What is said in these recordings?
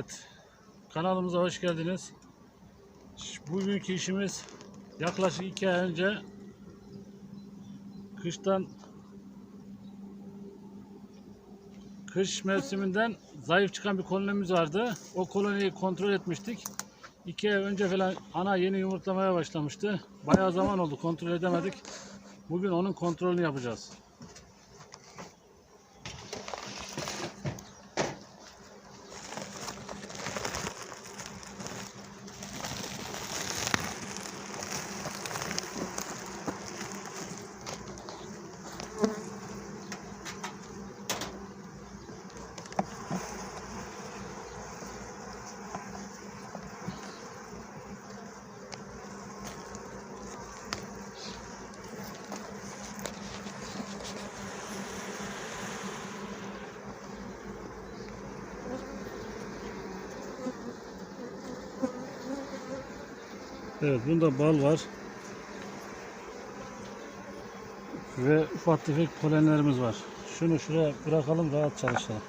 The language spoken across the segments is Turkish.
Evet, kanalımıza hoş geldiniz. Bugünkü işimiz yaklaşık iki ay önce kıştan kış mevsiminden zayıf çıkan bir kolonimiz vardı. O koloniyi kontrol etmiştik. İki ay önce falan ana yeni yumurtlamaya başlamıştı. Bayağı zaman oldu kontrol edemedik. Bugün onun kontrolünü yapacağız. Evet bunda bal var. Ve ufak tefek polenlerimiz var. Şunu şuraya bırakalım rahat çalışalım.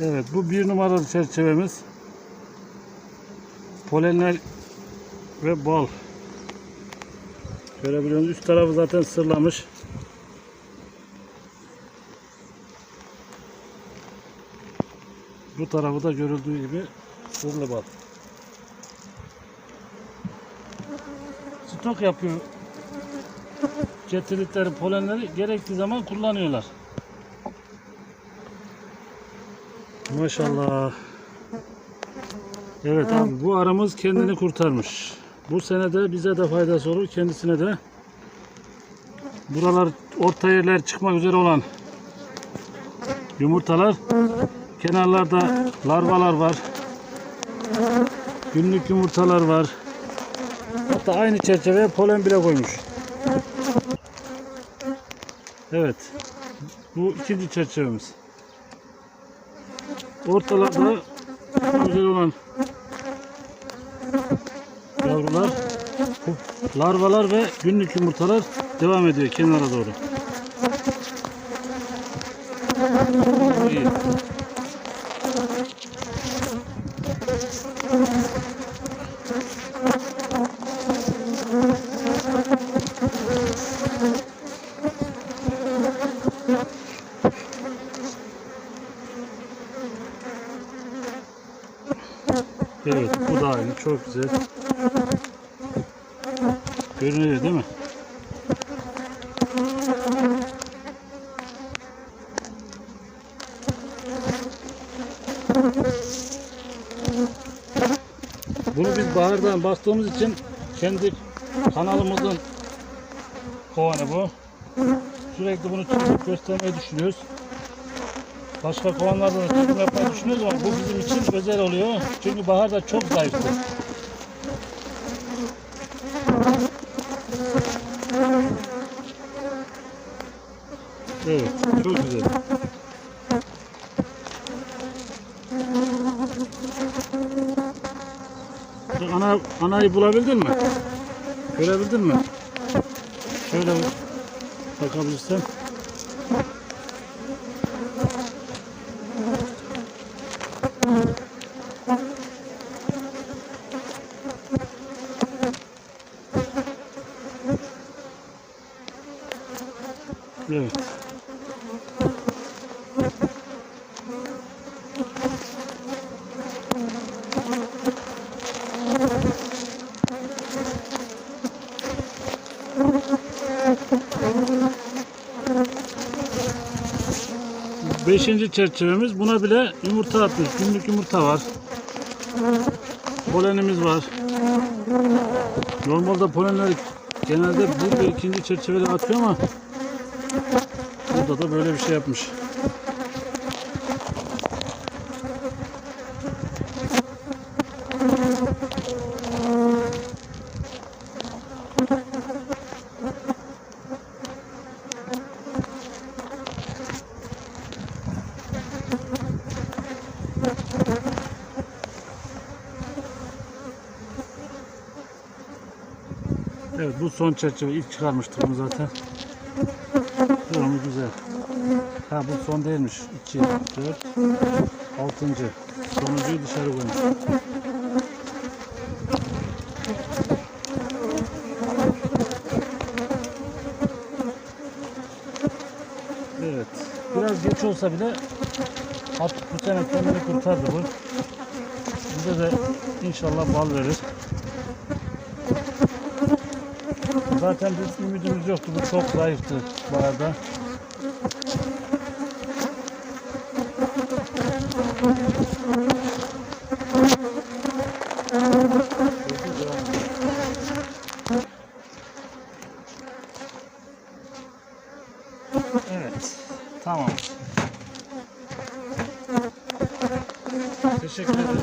Evet bu bir numaralı çerçevemiz. Polenler ve bal. Görebiliyorsunuz üst tarafı zaten sırlamış. Bu tarafı da görüldüğü gibi sırlı bal. Stok yapıyor. Getirdikleri polenleri gerektiği zaman kullanıyorlar. Maşallah. Evet abi bu aramız kendini kurtarmış. Bu sene de bize de faydası olur kendisine de. Buralar orta yerler çıkmak üzere olan yumurtalar. Kenarlarda larvalar var. Günlük yumurtalar var. Hatta aynı çerçeveye polen bile koymuş. Evet. Bu ikinci çerçevemiz. Ortalarda güzel olan yavrular, larvalar ve günlük yumurtalar devam ediyor kenara doğru. İyi. Evet bu da aynı çok güzel. Görünüyor değil mi? Bunu biz bahardan baktığımız için kendi kanalımızın kovanı bu. Sürekli bunu çıkıp göstermeyi düşünüyoruz. Başka kovanlarda da çekim yapmayı düşünüyoruz ama bu bizim için özel oluyor. Çünkü baharda çok zayıftı. Evet, çok güzel. Ana, anayı bulabildin mi? Görebildin mi? Şöyle bakabilirsen. Beşinci çerçevemiz. Buna bile yumurta atmış. Günlük yumurta var. Polenimiz var. Normalde polenler genelde bir ve ikinci çerçevede atıyor ama burada da böyle bir şey yapmış. Evet bu son çerçeve ilk çıkarmıştık bunu zaten. Durumu güzel. Ha bu son değilmiş. 2, 4, 6. Sonuncuyu dışarı koymuş. Evet. Biraz geç olsa bile bu sene kendini kurtardı bu. Bize de inşallah bal verir. Zaten bir ümidimiz yoktu. Bu çok zayıftı bu arada. Evet. Tamam. Teşekkür ederiz.